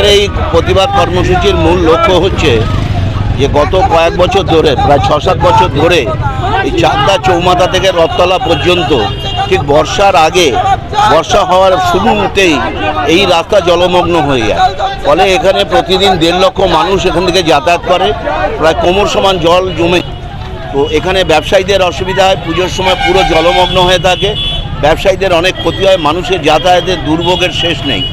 আমাদের এই প্রতিবাদ কর্মসূচির মূল লক্ষ্য হচ্ছে যে গত কয়েক বছর ধরে, প্রায় ছ সাত বছর ধরে এই চাকদা চৌমাথা থেকে রথতলা পর্যন্ত ঠিক বর্ষার আগে বর্ষা হওয়ার শুরুতেই এই রাস্তা জলমগ্ন হয়ে যায়। ফলে এখানে প্রতিদিন দেড় লক্ষ মানুষ এখান থেকে যাতায়াত করে, প্রায় কোমর সমান জল জমে তো এখানে ব্যবসায়ীদের অসুবিধা হয়, পুজোর সময় পুরো জলমগ্ন হয়ে থাকে। ব্যবসায়ীদের অনেক ক্ষতি হয়, মানুষের যাতায়াতের দুর্ভোগের শেষ নেই।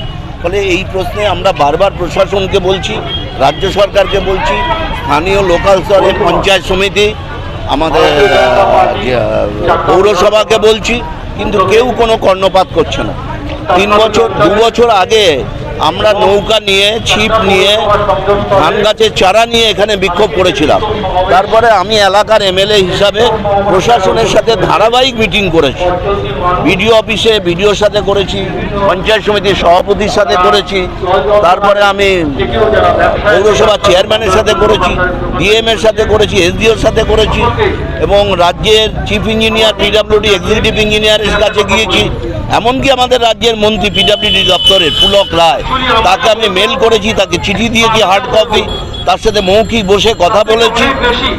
ফলে এই প্রশ্নে আমরা বারবার প্রশাসনকে বলছি, রাজ্য সরকারকে বলছি, স্থানীয় লোকাল স্তরে পঞ্চায়েত সমিতি, আমাদের পৌরসভাকে বলছি, কিন্তু কেউ কোনো কর্ণপাত করছে না। তিন বছর, দু বছর আগে আমরা নৌকা নিয়ে, ছিপ নিয়ে, ধান গাছের চারা নিয়ে এখানে বিক্ষোভ করেছিলাম। তারপরে আমি এলাকার এমএলএ হিসাবে প্রশাসনের সাথে ধারাবাহিক মিটিং করেছি। বিডিও অফিসে, বিডিওর সাথে করেছি, পঞ্চায়েত সমিতির সভাপতির সাথে করেছি। তারপরে আমি পৌরসভা চেয়ারম্যানের সাথে করেছি ডিএম এর সাথে করেছি, এসডিওর সাথে করেছি এবং রাজ্যের চিফ ইঞ্জিনিয়ার পিডাব্লিউডি এক্সিকিউটিভ ইঞ্জিনিয়ারের কাছে গিয়েছি। এমনকি আমাদের রাজ্যের মন্ত্রী পিডাব্লিউডি দপ্তরের পুলক রায়, তাকে আমি মেল করেছি, তাকে চিঠি দিয়েছি হার্ড কপি তার সাথে মৌখিক বসে কথা বলেছি।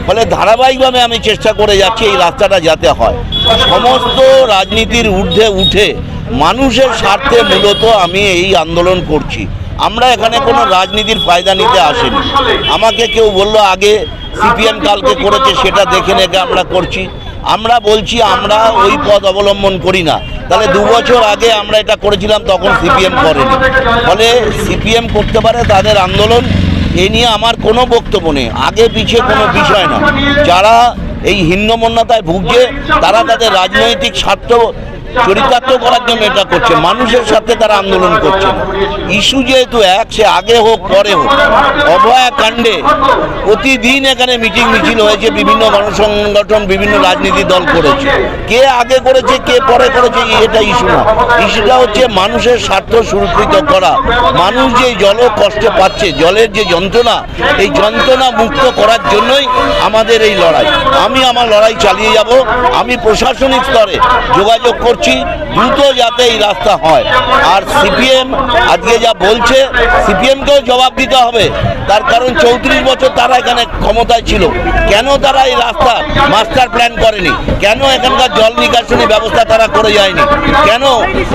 ফলে ধারাবাহিকভাবে আমি চেষ্টা করে যাচ্ছি এই রাস্তাটা যাতে হয়। সমস্ত রাজনীতির ঊর্ধ্বে উঠে মানুষের স্বার্থে মূলত আমি এই আন্দোলন করছি। আমরা এখানে কোনো রাজনীতির ফায়দা নিতে আসিনি। আমাকে কেউ বলল, আগে সিপিএম কালকে করেছে, সেটা দেখে নেকে আমরা করছি। আমরা বলছি, আমরা ওই পথ অবলম্বন করি না। তাহলে দু বছর আগে আমরা এটা করেছিলাম, তখন সিপিএম করেনি। ফলে সিপিএম করতে পারে তাদের আন্দোলন, এ নিয়ে আমার কোনো বক্তব্য নেই। আগে পিছিয়ে কোনো বিষয় না। যারা এই হিন্দমন্যতায় ভুগছে, তারা তাদের রাজনৈতিক স্বার্থ চরিতার্থ করার জন্য এটা করছে। মানুষের সাথে তারা আন্দোলন করছে ইস্যু যেহেতু এক, সে আগে হোক, পরে হোক। অভয়া কাণ্ডে প্রতিদিন এখানে মিটিং মিছিল হয়েছে, বিভিন্ন গণসংগঠন, বিভিন্ন রাজনীতি দল করেছে। কে আগে করেছে, কে পরে করেছে এটা ইস্যু না। ইস্যুটা হচ্ছে মানুষের স্বার্থ সুরক্ষিত করা। মানুষ যে জল কষ্টে পাচ্ছে, জলের যে যন্ত্রণা, এই যন্ত্রণা মুক্ত করার জন্যই আমাদের এই লড়াই। আমি আমার লড়াই চালিয়ে যাব। আমি প্রশাসনিক স্তরে যোগাযোগ করছি দ্রুত যাতে এই রাস্তা হয়। আর সিপিএম আজকে যা বলছে, সিপিএমকেও জবাব দিতে হবে। তার কারণ চৌত্রিশ বছর তারা এখানে ক্ষমতায় ছিল। কেন তারা এই রাস্তা মাস্টার প্ল্যান করেনি? কেন এখানকার জল নিকাশনী ব্যবস্থা তারা করে যায়নি? কেন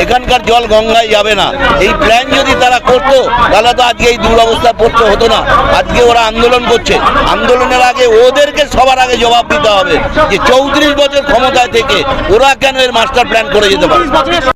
এখানকার জল গঙ্গায় যাবে না? এই প্ল্যান যদি তারা করতো, তাহলে তো আজকে এই দুরবস্থা পড়তে হতো না। আজকে ওরা আন্দোলন করছে। আন্দোলনের আগে ওদেরকে সবার আগে জবাব দিতে হবে যে চৌত্রিশ বছর ক্ষমতায় থেকে ওরা কেন এর মাস্টার প্ল্যান করে যেতে পারে?